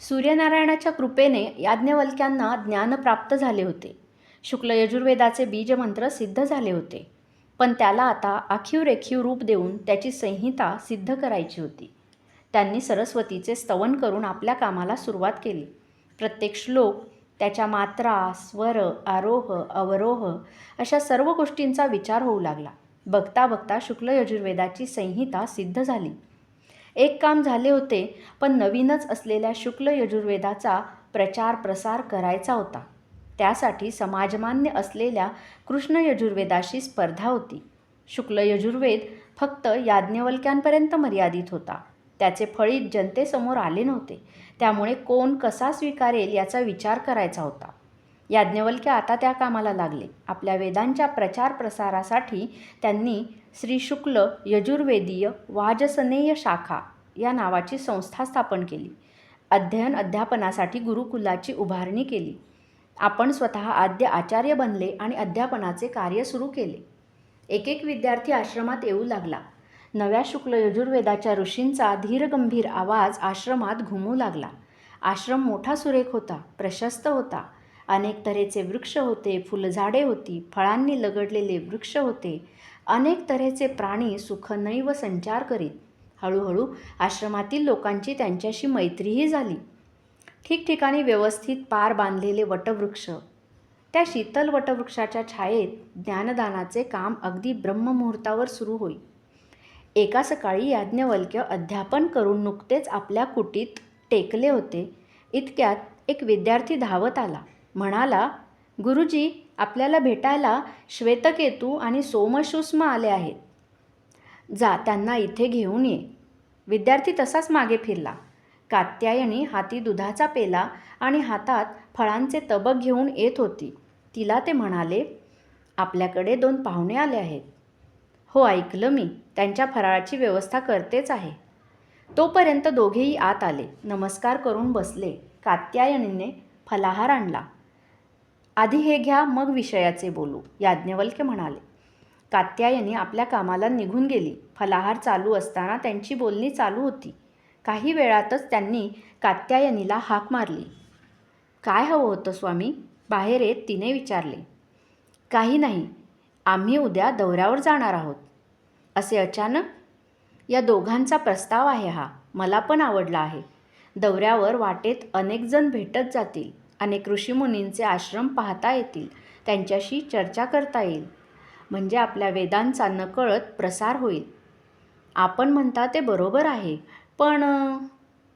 सूर्यनारायणाच्या कृपेने याज्ञवल्क्यांना ज्ञान प्राप्त झाले होते. शुक्ल यजुर्वेदाचे बीजमंत्र सिद्ध झाले होते. पण त्याला आता आखीव रेखीव रूप देऊन त्याची संहिता सिद्ध करायची होती. त्यांनी सरस्वतीचे स्तवन करून आपल्या कामाला सुरुवात केली. प्रत्येक श्लोक त्याच्या मात्रा स्वर आरोह अवरोह अशा सर्व गोष्टींचा विचार होऊ लागला. बघता बघता शुक्ल यजुर्वेदाची संहिता सिद्ध झाली. एक काम झाले होते पण नवीनच असलेल्या शुक्ल यजुर्वेदाचा प्रचार प्रसार करायचा होता. त्यासाठी समाजमान्य असलेल्या कृष्ण यजुर्वेदाशी स्पर्धा होती. शुक्ल यजुर्वेद फक्त याज्ञवल्क्यांपर्यंत मर्यादित होता. त्याचे फळीत जनतेसमोर आले नव्हते. त्यामुळे कोण कसा स्वीकारेल याचा विचार करायचा होता. याज्ञवल्क्य आता त्या कामाला लागले. आपल्या वेदांच्या प्रचार प्रसारासाठी त्यांनी श्री शुक्ल यजुर्वेदीय वाजसनेय शाखा या नावाची संस्था स्थापन केली. अध्ययन अध्यापनासाठी गुरुकुलाची उभारणी केली. आपण स्वतः आद्य आचार्य बनले आणि अध्यापनाचे कार्य सुरू केले. एक एक विद्यार्थी आश्रमात येऊ लागला. नव्या शुक्ल यजुर्वेदाच्या ऋषींचा धीरगंभीर आवाज आश्रमात घुमू लागला. आश्रम मोठा सुरेख होता प्रशस्त होता. अनेक तऱ्हेचे वृक्ष होते फुलझाडे होती फळांनी लगडलेले वृक्ष होते. अनेक तऱ्हेचे प्राणी सुखनैव संचार करीत. हळूहळू आश्रमातील लोकांची त्यांच्याशी मैत्रीही झाली. ठिकठिकाणी व्यवस्थित पार बांधलेले वटवृक्ष. त्या शीतल वटवृक्षाच्या छायेत ज्ञानदानाचे काम अगदी ब्रह्ममुहूर्तावर सुरू होई. एका सकाळी याज्ञवल्क्य अध्यापन करून नुकतेच आपल्या कुटीत टेकले होते. इतक्यात एक विद्यार्थी धावत आला. म्हणाला गुरुजी आपल्याला भेटायला श्वेतकेतू आणि सोमशुष्म आले आहेत. जा त्यांना इथे घेऊन ये. विद्यार्थी तसाच मागे फिरला. कात्यायनी हाती दुधाचा पेला आणि हातात फळांचे तबक घेऊन येत होती. तिला ते म्हणाले आपल्याकडे दोन पाहुणे आले आहेत. हो ऐकलं मी. त्यांच्या फराळाची व्यवस्था करतेच आहे. तोपर्यंत दोघेही आत आले. नमस्कार करून बसले. कात्यायनीने फलाहार आणला. आधी हे घ्या मग विषयाचे बोलू याज्ञवल्क्य म्हणाले. कात्यायनी आपल्या कामाला निघून गेली. फलाहार चालू असताना त्यांची बोलणी चालू होती. काही वेळातच त्यांनी कात्यायनीला हाक मारली. काय हवं होतं स्वामी? बाहेर येत तिने विचारले. काही नाही. आम्ही उद्या दौऱ्यावर जाणार आहोत. असे अचानक? या दोघांचा प्रस्ताव आहे हा. मला पण आवडला आहे. दौऱ्यावर वाटेत अनेक जण भेटत जातील. अनेक ऋषीमुनींचे आश्रम पाहता येतील त्यांच्याशी चर्चा करता येईल. म्हणजे आपल्या वेदांचा नकळत प्रसार होईल. आपण म्हणता ते बरोबर आहे पण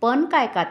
पण काय का